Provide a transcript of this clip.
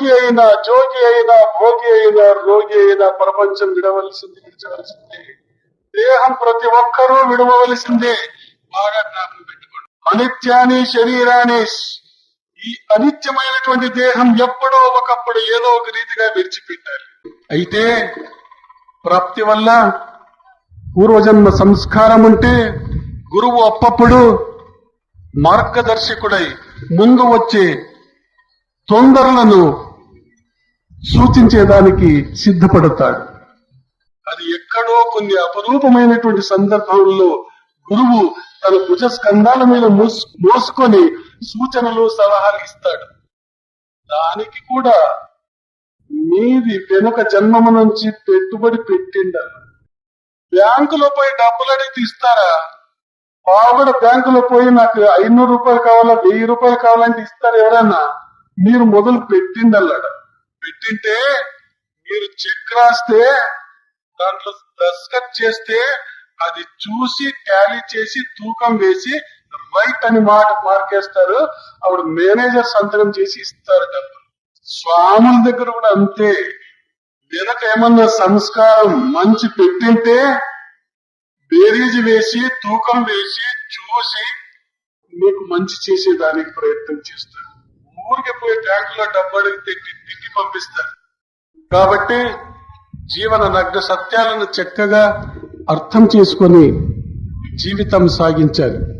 యోగి అయినా జోగి అయినా భోగి అయినా రోగి అయినా ప్రపంచం విడవలసింది విడిచవలసిందే దేహం ప్రతి ఒక్కరూ విడవలసిందే. బాగా జ్ఞాపకం పెట్టుకోండి. అనిత్యాన్ని శరీరాన్ని ఈ అనిత్యమైనటువంటి దేహం ఎప్పుడో ఒకప్పుడు ఏదో ఒక రీతిగా విడిచిపెట్టాలి. అయితే ప్రాప్తి వల్ల పూర్వజన్మ సంస్కారం ఉంటే గురువు అప్పప్పుడు మార్గదర్శకుడై ముందు వచ్చే తొందరలను సూచించేదానికి సిద్ధపడతాడు. అది ఎక్కడో కొన్ని అపరూపమైనటువంటి సందర్భంలో గురువు తన భుజ స్కంధాల మీద మోస్- మోసుకొని సూచనలు సలహాలు ఇస్తాడు. దానికి కూడా మీది వెనుక జన్మము నుంచి పెట్టుబడి పెట్టిండాలి బ్యాంకులో పోయి డబ్బులు అడిగి ఇస్తారా పావుగడ బ్యాంకులో పోయి నాకు ఐనూరు రూపాయలు కావాలా వెయ్యి రూపాయలు కావాలంటే ఇస్తారు ఎవరన్నా? మీరు మొదలు పెట్టిండల్లాడ పెట్టింటే మీరు చెక్ రాస్తే దాంట్లో దస్కత్ చేస్తే అది చూసి టాలీ చేసి తూకం వేసి రైట్ అని మాట మార్కేస్తారు. అప్పుడు మేనేజర్ సంతకం చేసి ఇస్తారు డబ్బులు. స్వాముల దగ్గర కూడా అంతే. వెనక ఏమన్నా సంస్కారం మంచి పెట్టింటే బేరీజు వేసి తూకం వేసి చూసి మీకు మంచి చేసేదానికి ప్రయత్నం చేస్తారు. ఊరికి పోయి ట్యాంకులో డబ్బు అడిగితే పంపిస్తారు. కాబట్టి జీవన నగ్న సత్యాలను చక్కగా అర్థం చేసుకొని జీవితం సాగించాలి.